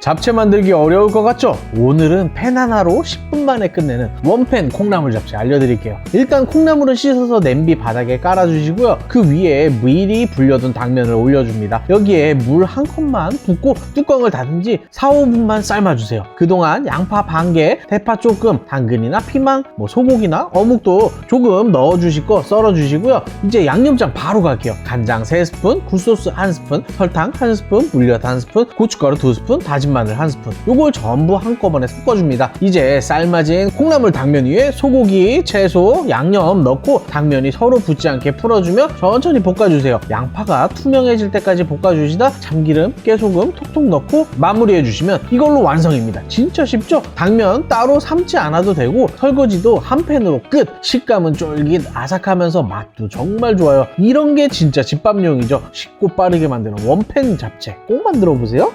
잡채 만들기 어려울 것 같죠? 오늘은 팬 하나로 10분 만에 끝내는 원팬 콩나물 잡채 알려드릴게요. 일단 콩나물은 씻어서 냄비 바닥에 깔아주시고요. 그 위에 미리 불려둔 당면을 올려줍니다. 여기에 물 한 컵만 붓고 뚜껑을 닫은 지 4, 5분만 삶아주세요. 그동안 양파 반 개, 대파 조금, 당근이나 피망, 뭐 소고기나 어묵도 조금 넣어주실 거 썰어주시고요. 이제 양념장 바로 갈게요. 간장 3스푼, 굴소스 1스푼, 설탕 1스푼, 물엿 1스푼, 고춧가루 2스푼, 다진 마늘 1스푼. 요걸 전부 한꺼번에 섞어줍니다. 이제 삶아진 콩나물 당면 위에 소고기, 채소, 양념 넣고 당면이 서로 붙지 않게 풀어주며 천천히 볶아주세요. 양파가 투명해질 때까지 볶아주시다 참기름, 깨소금 톡톡 넣고 마무리해주시면 이걸로 완성입니다. 진짜 쉽죠? 당면 따로 삶지 않아도 되고 설거지도 한 팬으로 끝! 식감은 쫄깃 아삭하면서 맛도 정말 좋아요. 이런 게 진짜 집밥용이죠. 쉽고 빠르게 만드는 원팬 잡채 꼭 만들어 보세요.